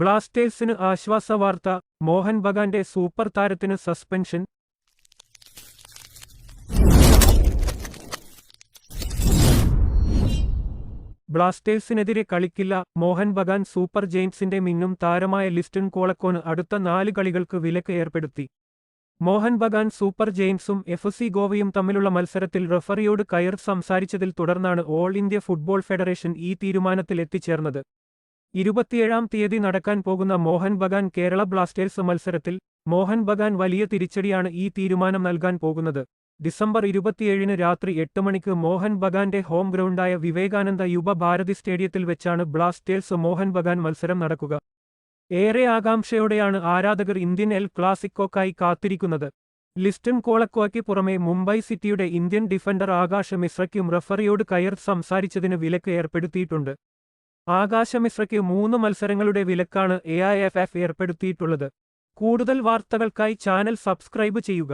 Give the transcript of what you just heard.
ബ്ലാസ്റ്റേഴ്സിന് ആശ്വാസ വാർത്ത മോഹൻ ബഗാന്റെ സൂപ്പർ താരത്തിന് സസ്പെൻഷൻ. ബ്ലാസ്റ്റേഴ്സിനെതിരെ കളിക്കില്ല മോഹൻ ബഗാൻ സൂപ്പർ ജെയിംസിന്റെ മിന്നും താരമായ ലിസ്റ്റൺ കോളക്കോന് അടുത്ത നാല് കളികൾക്ക് വിലക്ക് ഏർപ്പെടുത്തി. മോഹൻ ബഗാൻ സൂപ്പർ ജെയിംസും എഫ് സി ഗോവയും തമ്മിലുള്ള മത്സരത്തിൽ റഫറിയോട് കയർ സംസാരിച്ചതിൽ തുടർന്നാണ് ഓൾ ഇന്ത്യ ഫുട്ബോൾ ഫെഡറേഷൻ ഈ തീരുമാനത്തിൽ എത്തിച്ചേർന്നത് ഇരുപത്തിയേഴാം തീയതി നടക്കാൻ പോകുന്ന മോഹൻ ബഗാൻ കേരള ബ്ലാസ്റ്റേഴ്സ് മത്സരത്തിൽ മോഹൻ ബഗാൻ വലിയ തിരിച്ചടിയാണ് ഈ തീരുമാനം നൽകാൻ പോകുന്നത്. ഡിസംബർ ഇരുപത്തിയേഴിന് രാത്രി എട്ട് മണിക്ക് മോഹൻ ബഗാന്റെ ഹോം ഗ്രൗണ്ടായ വിവേകാനന്ദ യുവ ഭാരതി സ്റ്റേഡിയത്തിൽ വെച്ചാണ് ബ്ലാസ്റ്റേഴ്സ് മോഹൻ ബഗാൻ മത്സരം നടക്കുക. ഏറെ ആകാംക്ഷയോടെയാണ് ആരാധകർ ഇന്ത്യൻ എൽ ക്ലാസിക്കോക്കായി കാത്തിരിക്കുന്നത്. ലിസ്റ്റൻ കോളക്കോയ്ക്ക് പുറമെ മുംബൈ സിറ്റിയുടെ ഇന്ത്യൻ ഡിഫൻഡർ ആകാശ മിശ്രയ്ക്കും റഫറിയോട് കയർ സംസാരിച്ചതിന് വിലക്ക് ഏർപ്പെടുത്തിയിട്ടുണ്ട്. ആകാശ മിശ്രയ്ക്ക് മൂന്ന് മത്സരങ്ങളുടെ വിലക്കാണ് എ ഏർപ്പെടുത്തിയിട്ടുള്ളത്. കൂടുതൽ വാർത്തകൾക്കായി ചാനൽ സബ്സ്ക്രൈബ് ചെയ്യുക.